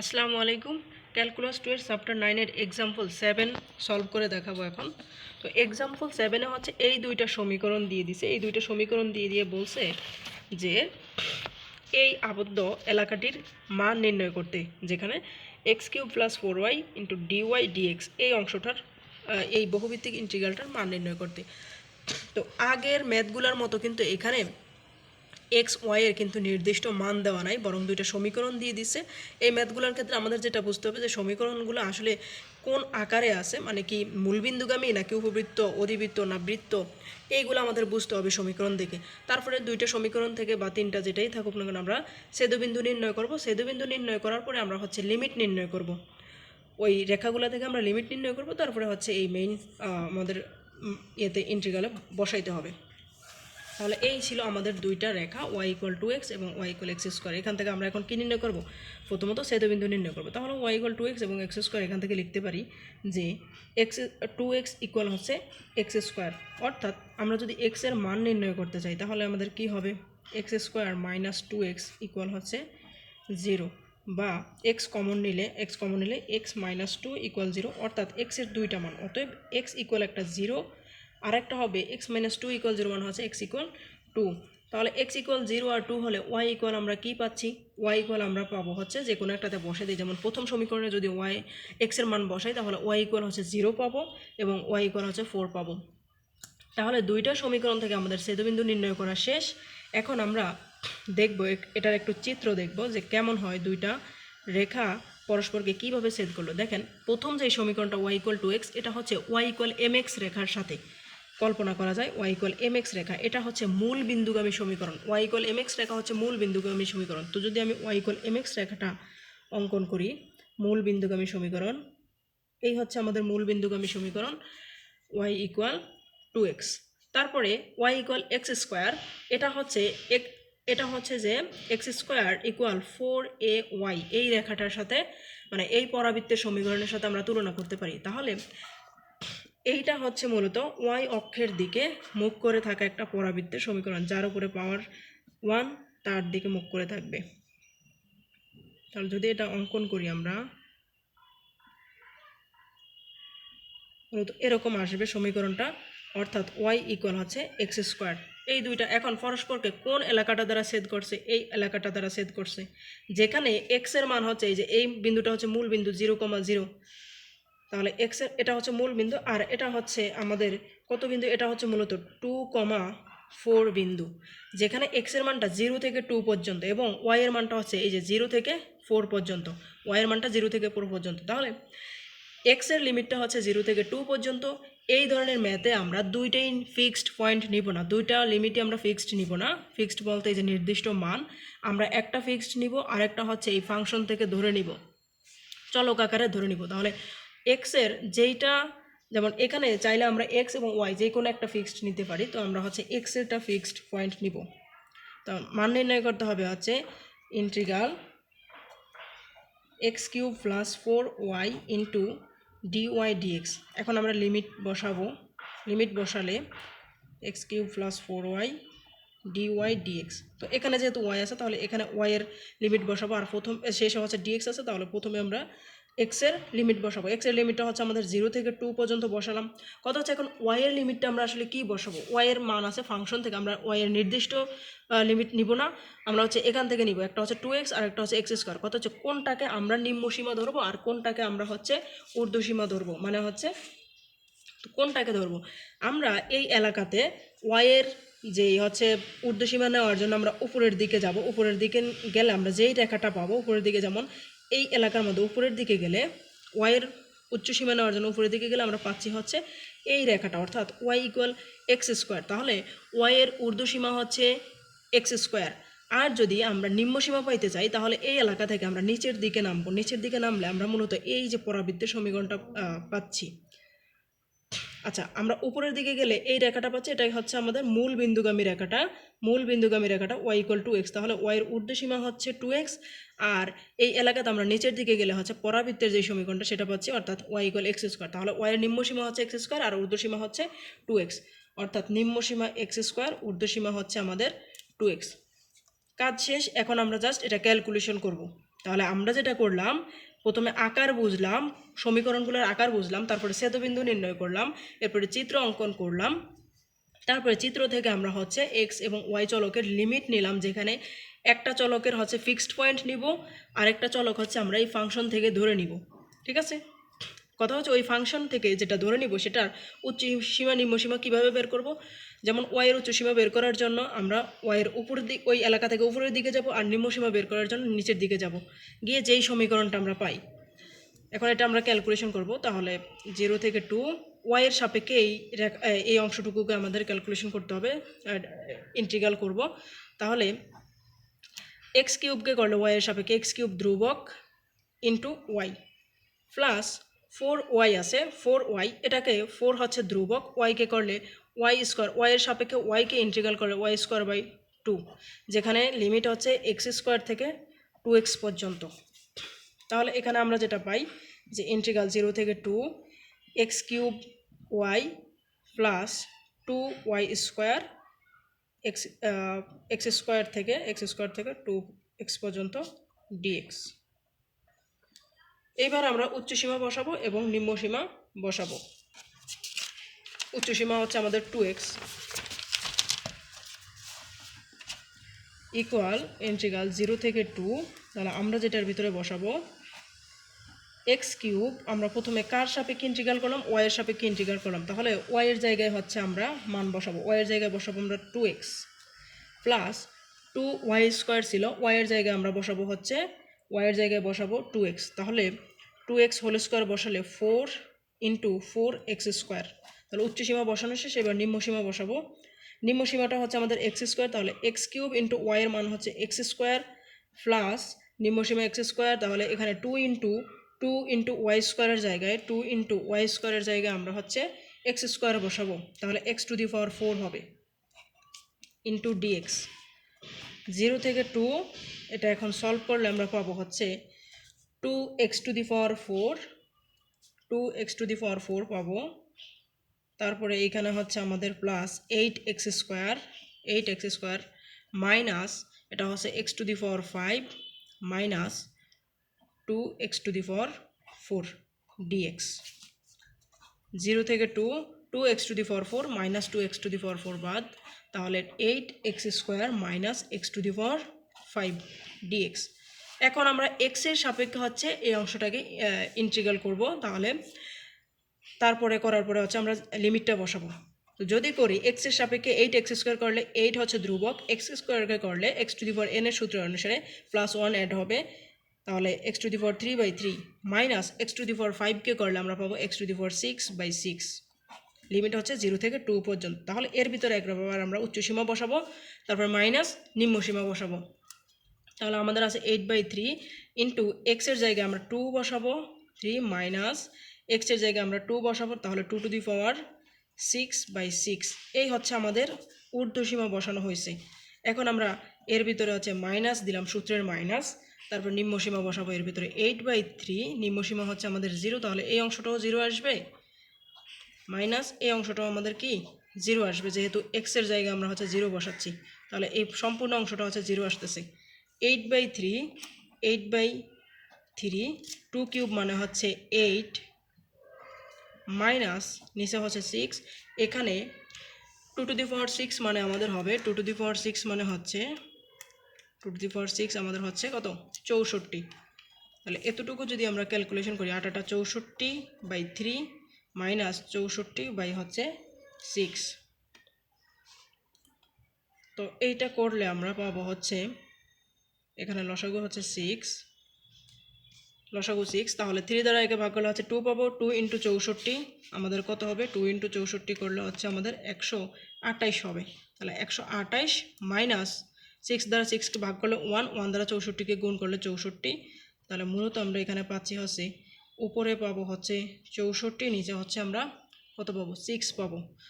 আসসালামু আলাইকুম। Calculus two এর চ্যাপ্টার নাইনের এক্সাম্পল সেভেন সলভ করে দেখাবো এখন। তো এক্সাম্পল সেভেনে হচ্ছে এই দুইটা সমীকরণ দিয়ে দিছে। এই দুইটা সমীকরণ দিয়ে দিয়ে বলছে যে এই আবদ্ধ এলাকাটির মান নির্ণয় করতে, যেখানে x cube plus four y into dy dx এই অংশটার এই বহুভিত্তিক ইন্টিগ্রালটার মান নির্ণয় করতে। তো আগের ম্যাথগুলোর মতো কিন্তু এখানে এক্স ওয়াইয়ের কিন্তু নির্দিষ্ট মান দেওয়া নাই, বরং দুইটা সমীকরণ দিয়ে দিচ্ছে এই ম্যাথগুলোর ক্ষেত্রে আমাদের যেটা বুঝতে হবে যে সমীকরণগুলো আসলে কোন আকারে আছে মানে কি মূলবিন্দুগামী নাকি উপবৃত্ত, অধিবৃত্ত না বৃত্ত, এইগুলো আমাদের বুঝতে হবে সমীকরণ দেখে। তারপরে দুইটা সমীকরণ থেকে বা তিনটা যেটাই থাকুক না কেন, আমরা সেদুবিন্দু নির্ণয় করব। সেদুবিন্দু নির্ণয় করার পরে আমরা হচ্ছে লিমিট নির্ণয় করব। ওই রেখাগুলো থেকে আমরা লিমিট নির্ণয় করব, তারপরে হচ্ছে এই মেইন আমাদের ইয়েতে ইন্ট্রিগালে বসাইতে হবে। তাহলে এই ছিল আমাদের দুইটা রেখা ওয়াই ইকুয়াল টু এক্স এবং ওয়াই ইকুয়াল এক্স স্কোয়ার এখান থেকে আমরা এখন কী নির্ণয় করব? প্রথমত সেতুবিন্দু নির্ণয় করব। তাহলে ওয়াই ইকুয়াল টু এক্স এবং এক্স স্কোয়ার এখান থেকে লিখতে পারি যে এক্স টু এক্স ইকুয়াল হচ্ছে এক্স স্কোয়ার অর্থাৎ আমরা যদি এক্সের মান নির্ণয় করতে চাই, তাহলে আমাদের কি হবে? X square minus two x equal হচ্ছে জিরো বা এক্স কমন নিলে এক্স কমন নিলে x minus two equal zero অর্থাৎ এক্সের দুইটা মান। অতএব এক্স ইকুয়াল একটা জিরো আরেকটা হবে x minus two equal zero মানে হচ্ছে এক্স ইকুয়াল টু তাহলে এক্স ইকুয়াল জিরো আর টু হলে ওয়াই ইকুয়াল আমরা কী পাচ্ছি? ওয়াই ইকুয়াল আমরা পাবো হচ্ছে যে কোনো একটাতে বসে দিই। যেমন প্রথম সমীকরণে যদি ওয়াই এক্সের মান বসাই, তাহলে ওয়াই ইকুয়াল হচ্ছে জিরো পাবো এবং ওয়াই ইকুয়াল হচ্ছে ফোর পাবো। তাহলে দুইটা সমীকরণ থেকে আমাদের সেতুবিন্দু নির্ণয় করা শেষ। এখন আমরা দেখব এটার একটু চিত্র দেখব যে কেমন হয় দুইটা রেখা পরস্পরকে কীভাবে সেদ করল। দেখেন, প্রথম যে সমীকরণটা ওয়াই ইকুয়াল টু এক্স এটা হচ্ছে ওয়াই ইকুয়াল এম এক্স রেখার সাথে। কল্পনা করা যায় ওয়াই ইকুয়াল এম এক্স রেখা। এটা হচ্ছে মূল বিন্দুগামী সমীকরণ। ওয়াই ইকুয়াল এম এক্স রেখা হচ্ছে মূল বিন্দুগামী সমীকরণ। তো যদি আমি ওয়াই ইকুয়াল এম এক্স রেখাটা অঙ্কন করি, মূল বিন্দুগামী সমীকরণ, এই হচ্ছে আমাদের মূল বিন্দুগামী সমীকরণ ওয়াই ইকুয়াল টু এক্স তারপরে ওয়াই ইকুয়াল এক্স স্কোয়ার এটা হচ্ছে এক, এটা হচ্ছে যে x square equal four a y এই রেখাটার সাথে মানে এই পরাবৃত্তের সমীকরণের সাথে আমরা তুলনা করতে পারি। তাহলে এইটা হচ্ছে মূলত ওয়াই অক্ষের দিকে মুখ করে থাকা একটা পরাবৃত্তের সমীকরণ, যার উপরে পাওয়ার ওয়ান তার দিকে মুখ করে থাকবে। তাহলে যদি এটা অঙ্কন করি আমরা, মূলত এরকম আসবে সমীকরণটা, অর্থাৎ ওয়াই ইকুয়াল হচ্ছে এক্স স্কোয়ার এই দুইটা এখন পরস্পরকে কোন এলাকাটা দ্বারা ছেদ করছে, এই এলাকাটা দ্বারা ছেদ করছে। যেখানে এক্সের মান হচ্ছে এই যে, এই বিন্দুটা হচ্ছে মূল বিন্দু জিরো কমা জিরো তাহলে এক্স এটা হচ্ছে মূল বিন্দু, আর এটা হচ্ছে আমাদের কত বিন্দু? এটা হচ্ছে মূলত টু কমা ফোর বিন্দু, যেখানে এক্সের মানটা জিরো থেকে টু পর্যন্ত এবং ওয়াইয়ের মানটা হচ্ছে এই যে জিরো থেকে ফোর পর্যন্ত ওয়াইয়ের মানটা জিরো থেকে ফোর পর্যন্ত। তাহলে এক্সের লিমিটটা হচ্ছে জিরো থেকে টু পর্যন্ত, এই ধরনের ম্যাথে আমরা দুইটাই ফিক্সড পয়েন্ট নিব না, দুইটা লিমিটই আমরা ফিক্সড নিব না। ফিক্সড বলতে এই যে নির্দিষ্ট মান, আমরা একটা ফিক্সড নিব আর একটা হচ্ছে এই ফাংশন থেকে ধরে নিব। চলক আকারে ধরে নিব। তাহলে এক্সের যেইটা, যেমন এখানে চাইলে আমরা এক্স এবং ওয়াই যে কোনো একটা ফিক্সড নিতে পারি, তো আমরা হচ্ছে এক্সেরটা ফিক্সড পয়েন্ট নিব। তো মান নির্ণয় করতে হবে হচ্ছে integral x cube plus four y into d y dx এখন আমরা লিমিট বসাবো। লিমিট বসালে x cube plus four y d y dx তো এখানে যেহেতু ওয়াই আছে, তাহলে এখানে ওয়াইয়ের লিমিট বসাবো, আর প্রথম, শেষে হচ্ছে ডিএক্স আছে, তাহলে প্রথমে আমরা এক্সের লিমিট বসাবো। এক্সের লিমিটটা হচ্ছে আমাদের জিরো থেকে টু পর্যন্ত বসালাম। কথা হচ্ছে এখন ওয়াইয়ের লিমিটটা আমরা আসলে কি বসাবো? ওয়াইয়ের মান আছে ফাংশন থেকে, আমরা ওয়াইয়ের নির্দিষ্ট লিমিট নিব না। আমরা হচ্ছে এখান থেকে নিব। একটা হচ্ছে টু এক্স আর একটা হচ্ছে এক্স স্কোয়ার কথা হচ্ছে কোনটাকে আমরা নিম্ন সীমা ধরবো আর কোনটাকে আমরা হচ্ছে ঊর্ধ্ব সীমা ধরবো? মানে হচ্ছে কোনটাকে ধরবো? আমরা এই এলাকাতে ওয়াইয়ের যেই হচ্ছে ঊর্ধ্বসীমা নেওয়ার জন্য আমরা উপরের দিকে যাব। উপরের দিকে গেলে আমরা যেই রেখাটা পাবো, উপরের দিকে যেমন এই এলাকার মধ্যে উপরের দিকে গেলে ওয়াইয়ের উচ্চসীমা নেওয়ার জন্য উপরের দিকে গেলে আমরা পাচ্ছি হচ্ছে এই রেখাটা, অর্থাৎ ওয়াই ইকুয়াল এক্স স্কোয়ার তাহলে ওয়াইয়ের ঊর্ধ্বসীমা হচ্ছে এক্স স্কোয়ার আর যদি আমরা নিম্ন সীমা পাইতে চাই তাহলে এই এলাকা থেকে আমরা নিচের দিকে নামবো। নিচের দিকে নামলে আমরা মূলত এই যে পরাবৃত্তের সমীকরণটা পাচ্ছি। আচ্ছা আমরা উপরের দিকে গেলে এই রেখাটা পাচ্ছি। এটাই হচ্ছে আমাদের মূল বিন্দুগামী রেখাটা। মূল বিন্দুগামী রেখাটা ওয়াই ইকুয়াল টু এক্স তাহলে ওয়াইয়ের ঊর্ধ্বসীমা হচ্ছে টু এক্স আর এই এলাকাতে আমরা নিচের দিকে গেলে হচ্ছে পরাবৃত্তের যে সমীকরণটা, সেটা পাচ্ছি অর্থাৎ ওয়াই ইকুয়াল এক্স স্কোয়ার তাহলে ওয়াইয়ের নিম্নসীমা হচ্ছে এক্স স্কোয়ার আর ঊর্ধ্বসীমা হচ্ছে টু এক্স অর্থাৎ নিম্নসীমা এক্স স্কোয়ার ঊর্ধ্বসীমা হচ্ছে আমাদের টু এক্স কাজ শেষ, এখন আমরা জাস্ট এটা ক্যালকুলেশন করব। তাহলে আমরা যেটা করলাম, প্রথমে আকার বুঝলাম, সমীকরণগুলোর আকার বুঝলাম, তারপরে সেতুবিন্দু নির্ণয় করলাম, এরপরে চিত্র অঙ্কন করলাম তারপরে চিত্র থেকে আমরা হচ্ছে এক্স এবং ওয়াই চলকের লিমিট নিলাম, যেখানে একটা চলকের হচ্ছে ফিক্সড পয়েন্ট নিব, আরেকটা চলক হচ্ছে আমরা এই ফাংশন থেকে ধরে নিব, ঠিক আছে? কথা হচ্ছে ওই ফাংশন থেকে যেটা ধরে নিব, সেটার উচ্চ সীমা, নিম্ন সীমা কীভাবে বের করব? যেমন ওয়াইয়ের উচ্চ সীমা বের করার জন্য আমরা ওয়াইয়ের উপরের দিক ওই এলাকা থেকে উপরের দিকে যাব আর নিম্ন সীমা বের করার জন্য নিচের দিকে যাব। গিয়ে যেই সমীকরণটা আমরা পাই, এখন এটা আমরা ক্যালকুলেশন করব, তাহলে জিরো থেকে টু ওয়াইয়ের সাপেক্ষে এই এই অংশটুকুকে আমাদের ক্যালকুলেশন করতে হবে ইন্টিগ্রাল করব। তাহলে এক্স কিউবকে করলে ওয়াইয়ের সাপেক্ষে এক্স কিউব ধ্রুবক into y plus four y আছে ফোর ওয়াই এটাকে ফোর হচ্ছে ধ্রুবক ওয়াইকে করলে ওয়াই স্কোয়ার ওয়াইয়ের সাপেক্ষে ওয়াইকে ইন্টিগ্রাল করলে ওয়াই স্কোয়ার বাই টু যেখানে লিমিট হচ্ছে এক্স স্কোয়ার থেকে টু এক্স পর্যন্ত। তাহলে এখানে আমরা যেটা পাই যে ইন্টিগ্রাল জিরো থেকে two x cube y plus two y square x x square থেকে, এক্স স্কোয়ার থেকে টু এক্স পর্যন্ত ডিএক্স। এইবার আমরা উচ্চ সীমা বসাবো এবং নিম্ন সীমা বসাবো। উচ্চ সীমা হচ্ছে আমাদের two x equal integral zero থেকে টু। তাহলে আমরা যেটার ভিতরে বসাবো এক্স কিউব, আমরা প্রথমে কার সাপেক্ষে ইন্টিগ্রাল করলাম? ওয়াইয়ের সাপেক্ষে ইন্টিগ্রাল করলাম। তাহলে ওয়াইয়ের জায়গায় হচ্ছে আমরা মান বসাবো। ওয়াইয়ের জায়গায় বসাবো আমরা two x plus two y square ছিল। ওয়াইয়ের জায়গায় আমরা বসাবো হচ্ছে ওয়াইয়ের জায়গায় বসাবো টু এক্স তাহলে টু এক্স হোল স্কোয়ার বসালে four into four x square তাহলে উচ্চ সীমা বসানো শেষ, এবার নিম্ন সীমা বসাবো। নিম্ন সীমাটা হচ্ছে আমাদের এক্স স্কোয়ার তাহলে এক্স কিউব ইন্টু ওয়াইয়ের মান হচ্ছে এক্স স্কোয়ার প্লাস নিম্ন সীমা এক্স স্কোয়ার তাহলে এখানে two into two into y স্কোয়ারের জায়গায় টু ইন্টু ওয়াই স্কোয়ারের জায়গায় আমরা হচ্ছে এক্স স্কোয়ার বসাবো। তাহলে x to the power four হবে। ইন্টু ডিএক্স জিরো থেকে টু এটা এখন সলভ করলে আমরা পাবো হচ্ছে two x to the power four two x to the power four পাবো। তারপরে এইখানে হচ্ছে আমাদের plus eight x square eight x square minus এটা হচ্ছে x to the power five minus two x to the power four dx zero থেকে two two x to the power four minus two x to the power four বাদ, তাহলে eight x square minus x to the power five dx এখন আমরা এক্সের সাপেক্ষে হচ্ছে এই অংশটাকে ইন্টিগ্রাল করব, তাহলে তারপরে করার পরে হচ্ছে আমরা লিমিটটা বসাবো। তো যদি করি এক্সের সাপেক্ষে এইট এক্স স্কোয়ার করলে এইট হচ্ছে ধ্রুবক এক্স স্কোয়ারকে করলে x to the power n এর সূত্র অনুসারে প্লাস ওয়ান অ্যাড হবে তাহলে x to the power three by three minus x to the power ফাইভকে করলে আমরা পাবো x to the four six by six limit হচ্ছে জিরো থেকে টু পর্যন্ত। তাহলে এর ভিতরে একবার আমরা উচ্চ সীমা বসাবো, তারপর মাইনাস নিম্ন সীমা বসাবো। তাহলে আমাদের আছে এইট বাই থ্রি ইন্টু এক্সের জায়গায় আমরা টু বসাবো থ্রি মাইনাস এক্সের জায়গায় আমরা টু বসাবো, তাহলে two to the power six by six এই হচ্ছে আমাদের ঊর্ধ্বসীমা বসানো হয়েছে। এখন আমরা এর ভিতরে হচ্ছে মাইনাস দিলাম সূত্রের মাইনাস তারপর নিম্নসীমা বসাবো এর ভিতরে এইট বাই থ্রি নিম্নসীমা হচ্ছে আমাদের জিরো তাহলে এই অংশটাও জিরো আসবে। মাইনাস এই অংশটাও আমাদের কি? জিরো আসবে, যেহেতু এক্সের জায়গায় আমরা হচ্ছে জিরো বসাচ্ছি, তাহলে এই সম্পূর্ণ অংশটা হচ্ছে জিরো আসতেছে। Eight by three eight by three two cube মানে হচ্ছে এইট মাইনাস নিচে হচ্ছে সিক্স এখানে two to the power six মানে আমাদের হবে, two to the power six মানে হচ্ছে, two to the power six আমাদের হচ্ছে কত? চৌষট্টি। তাহলে এতটুকু যদি আমরা ক্যালকুলেশন করি, আটাটা চৌষট্টি বাই থ্রি মাইনাস চৌষট্টি বাই হচ্ছে সিক্স। তো এইটা করলে আমরা পাবো হচ্ছে, এখানে লসাগু হচ্ছে সিক্স লসাগু সিক্স তাহলে থ্রি দ্বারা একে ভাগ করলে হচ্ছে টু পাবো টু ইন্টু চৌষট্টি, আমাদের কত হবে? টু ইন্টু চৌষট্টি করলে হচ্ছে আমাদের একশো আটাইশ হবে। তাহলে একশো আটাইশ মাইনাস সিক্স দ্বারা সিক্সকে ভাগ করলে ওয়ান ওয়ান দ্বারা চৌষট্টিকে গুণ করলে চৌষট্টি। তাহলে মূলত আমরা এখানে পাচ্ছি হচ্ছে উপরে পাবো হচ্ছে চৌষট্টি, নিচে হচ্ছে আমরা কত পাবো? সিক্স পাবো।